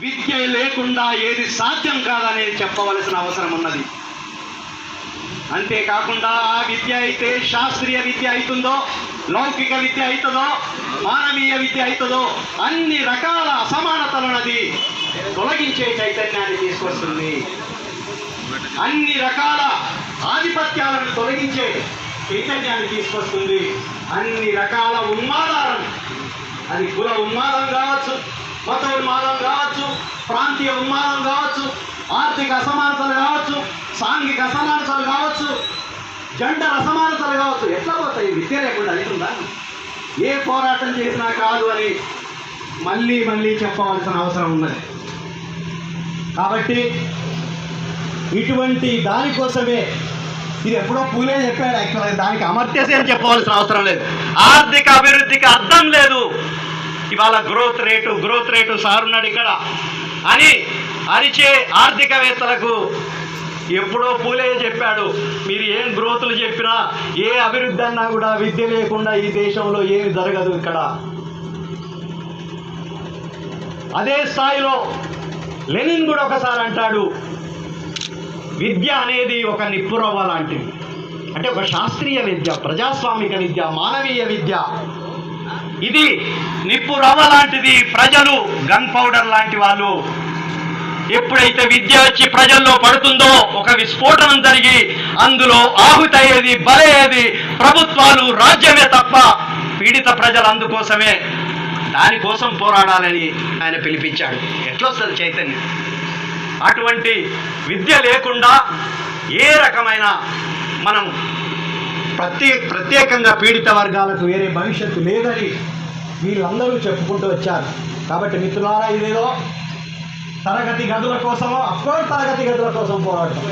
విద్య లేకుండా ఏది సాధ్యం కాదనేది చెప్పవలసిన అవసరం ఉన్నది. అంతేకాకుండా ఆ విద్య అయితే శాస్త్రీయ విద్య అవుతుందో లౌకిక విద్య అవుతుందో మానవీయ విద్య అవుతుందో అన్ని రకాల అసమానతలనది తొలగించే చైతన్యాన్ని తీసుకొస్తుంది. అన్ని రకాల ఆధిపత్యాలను తొలగించే చైతన్యాన్ని తీసుకొస్తుంది. అన్ని రకాల ఉన్మాదాలను అది కుల ఉన్మాదం కావచ్చు మత ఉన్మాదం ప్రాంతీయ ఉన్మాదం కావచ్చు ఆర్థిక అసమానతలు కావచ్చు సాంఘిక అసమానతలు కావచ్చు జంటల అసమానతలు కావచ్చు ఎట్లా పోతాయి? విద్య లేకుండా అవుతుందా ఏ పోరాటం చేసినా కాదు అని మళ్ళీ మళ్ళీ చెప్పవలసిన అవసరం ఉన్నది. కాబట్టి ఇటువంటి దానికోసమే ఇది ఎప్పుడో పూలే చెప్పాడు యాక్చువల్గా దానికి అమర్త్యసే అని చెప్పవలసిన అవసరం లేదు. ఆర్థిక అభివృద్ధికి అర్థం లేదు. ఇవాళ growth rate growth rate sir ఉన్నాడు ఇక్కడ. అని అరిచే ఆర్థికవేత్తలకు ఎప్పుడో పూలే చెప్పాడు మీరు ఏం గ్రోత్లు చెప్పినా ఏ అభివృద్ధి అన్నా కూడా విద్య లేకుండా ఈ దేశంలో ఏమి జరగదు ఇక్కడ. అదే స్థాయిలో లెనిన్ కూడా ఒకసారి అంటాడు విద్య అనేది ఒక నిప్పురవ్వ లాంటిది. అంటే ఒక శాస్త్రీయ విద్య ప్రజాస్వామిక విద్య మానవీయ విద్య. ఇది నిప్పు రవ్వ లాంటిది ప్రజలు గన్ పౌడర్ లాంటి వాళ్ళు. ఎప్పుడైతే విద్య వచ్చి ప్రజల్లో పడుతుందో ఒక విస్ఫోటనం జరిగి అందులో ఆహుతయ్యేది బలయ్యేది ప్రభుత్వాలు రాజ్యమే తప్ప పీడిత ప్రజలు అందుకోసమే. దానికోసం పోరాడాలని ఆయన పిలిపించాడు. ఎట్లొస్తుంది చైతన్యం? అటువంటి విద్య లేకుండా ఏ రకమైన మనం ప్రత్యే ప్రత్యేకంగా పీడిత వర్గాలకు వేరే భవిష్యత్తు లేదని వీళ్ళందరూ చెప్పుకుంటూ వచ్చారు. కాబట్టి మిత్రులారా ఇదేదో తరగతి గదుల కోసమో అఫ్కోర్స్ తరగతి గదుల కోసం పోరాటం.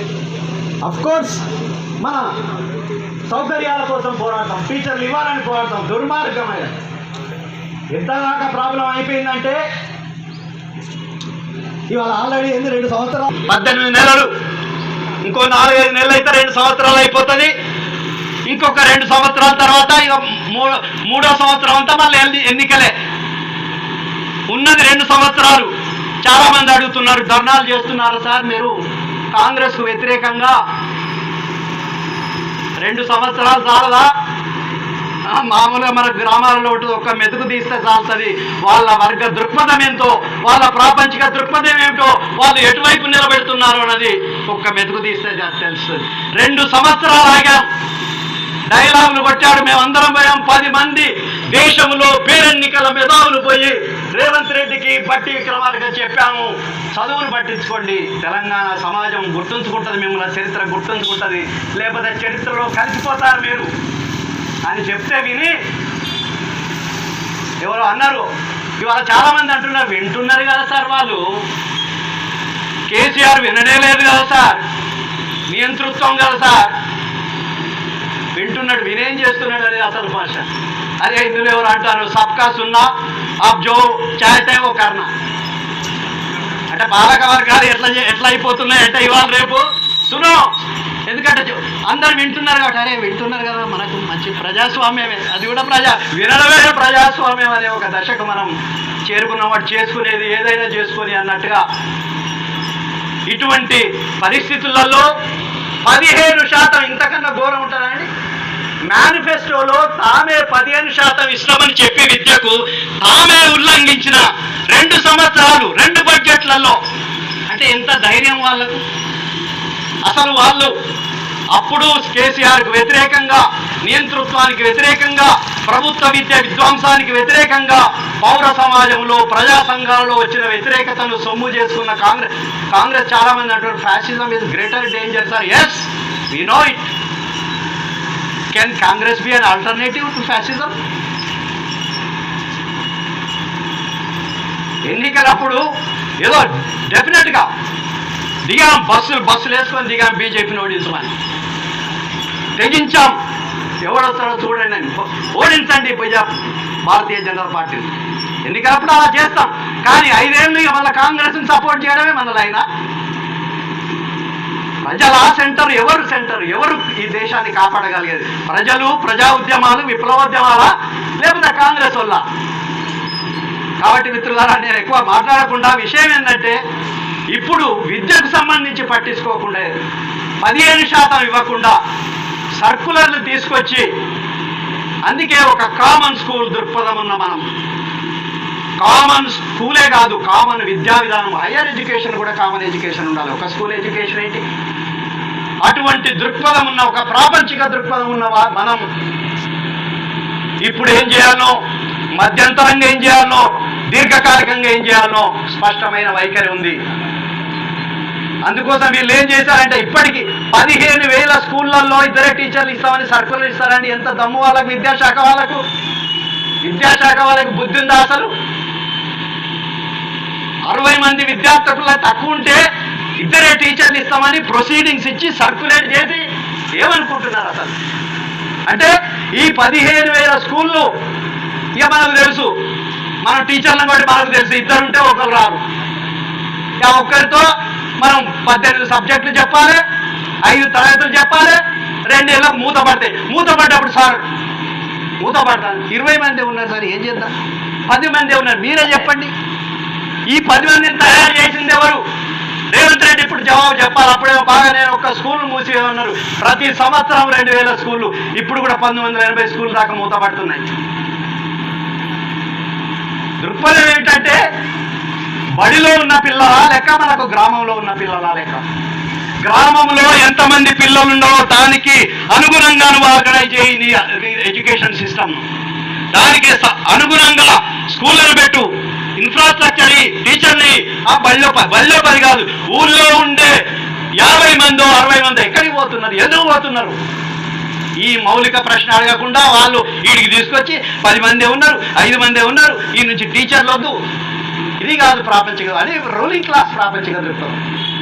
అఫ్కోర్స్ మన సౌకర్యాల కోసం పోరాటం టీచర్లు ఇవ్వాలని పోరాటం దుర్మార్గమైన. ఎంతదాకా ప్రాబ్లం అయిపోయిందంటే ఇవాళ ఆల్రెడీ ఏంది రెండు సంవత్సరాలు? పద్దెనిమిది నెలలు. ఇంకో నాలుగైదు నెలలు అయితే రెండు సంవత్సరాలు అయిపోతుంది. ఇంకొక రెండు సంవత్సరాల తర్వాత మూడో సంవత్సరం అంతా మళ్ళీ ఎన్నికలే. ఉన్నది రెండు సంవత్సరాలు. చాలా మంది అడుగుతున్నారు ధర్నాలు చేస్తున్నారు సార్ మీరు? కాంగ్రెస్ వ్యతిరేకంగా? రెండు సంవత్సరాలు చాలదా? మామూలుగా మన గ్రామాలలో ఒక మెతుకు తీస్తే చాలుతుంది. వాళ్ళ వర్గ దృక్పథం ఏంటో వాళ్ళ ప్రాపంచిక దృక్పథం ఏమిటో వాళ్ళు ఎటువైపు నిలబెడుతున్నారు అన్నది ఒక్క మెతుకు తీస్తే తెలుస్తుంది. రెండు సంవత్సరాలు ఆగాం. డైలాగులు కొట్టాడు. మేమందరం పోయాం. పది మంది దేశంలో పేరెన్నికల మెధావులు పోయి రేవంత్ రెడ్డికి పట్టి విక్రమార్క చెప్పాము. చదువును పట్టించుకోండి. తెలంగాణ సమాజం గుర్తుంచుకుంటుంది. మిమ్మల్ని చరిత్ర గుర్తుంచుకుంటుంది. లేకపోతే చరిత్రలో కలిసిపోతారు మీరు. అని చెప్తే విని ఎవరో అన్నారు. ఇవాళ చాలా మంది అంటున్నారు. వింటున్నారు కదా సార్ వాళ్ళు. కేసీఆర్ వినడే లేదు కదా సార్. నియంతృత్వం కదా సార్. ఏం చేస్తున్నాడు అనేది అసలు భాష. అదే ఇందులో ఎవరు అంటారు? సబ్కా సున్నా ఆప్ జో చాటే ఓ కర్ణ అంటే పాలక వర్గాలు ఎట్లా ఎట్లా అయిపోతున్నాయి అంటే ఇవాళ రేపు? సునో! ఎందుకంటే అందరు వింటున్నారు కాబట్టి అరే వింటున్నారు కదా మనకు మంచి ప్రజాస్వామ్యమే. అది కూడా ప్రజా వినడమే ప్రజాస్వామ్యం అనే ఒక దశకు మనం చేరుకున్నాం వాడు చేసుకునేది ఏదైనా చేసుకొని అన్నట్టుగా ఇటువంటి పరిస్థితులలో పదిహేను శాతం ఇంతకన్నా ఘోరం ఉంటుందండి మేనిఫెస్టోలో తామే పదిహేను శాతం ఇస్తామని చెప్పి విద్యకు తామే ఉల్లంఘించిన రెండు సంవత్సరాలు రెండు బడ్జెట్లలో. అంటే ఎంత ధైర్యం వాళ్ళకు? అసలు వాళ్ళు అప్పుడు కేసీఆర్కు వ్యతిరేకంగా నియంతృత్వానికి వ్యతిరేకంగా ప్రభుత్వ విద్య విధ్వంసానికి వ్యతిరేకంగా పౌర సమాజంలో ప్రజా సంఘాలలో వచ్చిన వ్యతిరేకతను సొమ్ము చేసుకున్న కాంగ్రెస్ కాంగ్రెస్ చాలా మంది అంటారు fascism is greater danger sir yes we know it can Congress be an alternative to fascism? ఎన్నికలప్పుడు ఏదో డెఫినెట్గా దిగాం బస్సులు బస్సులు వేసుకొని దిగాం బీజేపీని ఓడించమని. తెగించాం. ఎవడొస్తాడో చూడండి. అని ఓడించండి ప్రజా భారతీయ జనతా పార్టీని ఎన్నికలప్పుడు అలా చేస్తాం. కానీ ఐదేళ్ళు ఇక మళ్ళీ కాంగ్రెస్ని సపోర్ట్ చేయడమే మనదైనా. ప్రజల సెంటర్ ఎవరు సెంటర్? ఎవరు ఈ దేశాన్ని కాపాడగలిగేది? ప్రజలు ప్రజా ఉద్యమాలు విప్లవోద్యమాలా లేకపోతే కాంగ్రెస్ వల్ల కాబట్టి మిత్రులారా నేను ఎక్కువ మాట్లాడకుండా విషయం ఏంటంటే ఇప్పుడు విద్యకు సంబంధించి పట్టించుకోకుండా పదిహేను శాతం ఇవ్వకుండా సర్కులర్లు తీసుకొచ్చి అందుకే ఒక కామన్ స్కూల్ దృక్పథం ఉన్న మనం. కామన్ స్కూలే కాదు కామన్ విద్యా విధానం హయ్యర్ ఎడ్యుకేషన్ కూడా కామన్ ఎడ్యుకేషన్ ఉండాలి. ఒక స్కూల్ ఎడ్యుకేషన్ ఏంటి? అటువంటి దృక్పథం ఉన్న ఒక ప్రాపంచిక దృక్పథం ఉన్న మనం ఇప్పుడు ఏం చేయాలో మధ్యంతరంగా ఏం చేయాలో దీర్ఘకాలికంగా ఏం చేయాలో స్పష్టమైన వైఖరి ఉంది. అందుకోసం వీళ్ళు ఏం చేశారంటే ఇప్పటికి పదిహేను వేల స్కూళ్ళల్లో ఇద్దరే టీచర్లు ఇస్తామని సర్కులర్ ఇస్తారండి. ఎంత దమ్ము వాళ్ళకు విద్యాశాఖ వాళ్ళకు? విద్యాశాఖ వాళ్ళకి బుద్ధి ఉందా అసలు? అరవై మంది విద్యార్థుల తక్కువ ఉంటే ఇద్దరే టీచర్లు ఇస్తామని ప్రొసీడింగ్స్ ఇచ్చి సర్కులేట్ చేసి ఏమనుకుంటున్నారు అసలు? అంటే ఈ పదిహేను వేల స్కూళ్ళు ఇక మనకు తెలుసు మనం టీచర్లను బట్టి మనకు తెలుసు ఇద్దరు ఉంటే ఒకరు రారు. ఇక ఒక్కరితో మనం పద్దెనిమిది సబ్జెక్టులు చెప్పాలి ఐదు తరగతులు చెప్పాలి రెండేళ్ళకు మూత పడతాయి. మూత పడ్డప్పుడు సార్ మూత పడతాను ఇరవై మంది ఉన్నారు సార్ ఏం చేద్దాం? పది మంది ఉన్నారు మీరే చెప్పండి. ఈ పది మందిని తయారు చేసింది ఎవరు? రేవంత్ రెడ్డి ఇప్పుడు జవాబు చెప్పాలి. అప్పుడే బాగా నేను ఒక స్కూల్ మూసేయమన్నారు ఉన్నారు ప్రతి సంవత్సరం రెండు వేల స్కూళ్ళు. ఇప్పుడు కూడా పంతొమ్మిది వందల ఎనభై స్కూల్ దాకా మూతపడుతున్నాయి. దృక్పథం ఏంటంటే బడిలో ఉన్న పిల్లలా లెక్క మనకు గ్రామంలో ఉన్న పిల్లలా లెక్క. గ్రామంలో ఎంతమంది పిల్లలు ఉన్నారో దానికి అనుగుణంగా నువ్వు ఆర్గనైజ్ చేయి ఎడ్యుకేషన్ సిస్టమ్. దానికి స- అనుగుణంగా స్కూళ్ళను పెట్టు. ఇన్ఫ్రాస్ట్రక్చర్ టీచర్ని ఆ బళ్ళో బల్లో బళ్ళో పది కాదు ఊళ్ళో ఉండే యాభై మందో అరవై మందో ఎక్కడికి పోతున్నారు ఎందుకు పోతున్నారు? ఈ మౌలిక ప్రశ్న అడగకుండా వాళ్ళు వీడికి తీసుకొచ్చి పది మందే ఉన్నారు ఐదు మందే ఉన్నారు ఈ నుంచి టీచర్లు వద్దు ఇది కాదు ప్రాపంచిక అదే రూలింగ్ క్లాస్ ప్రాపంచిక దృక్పథం.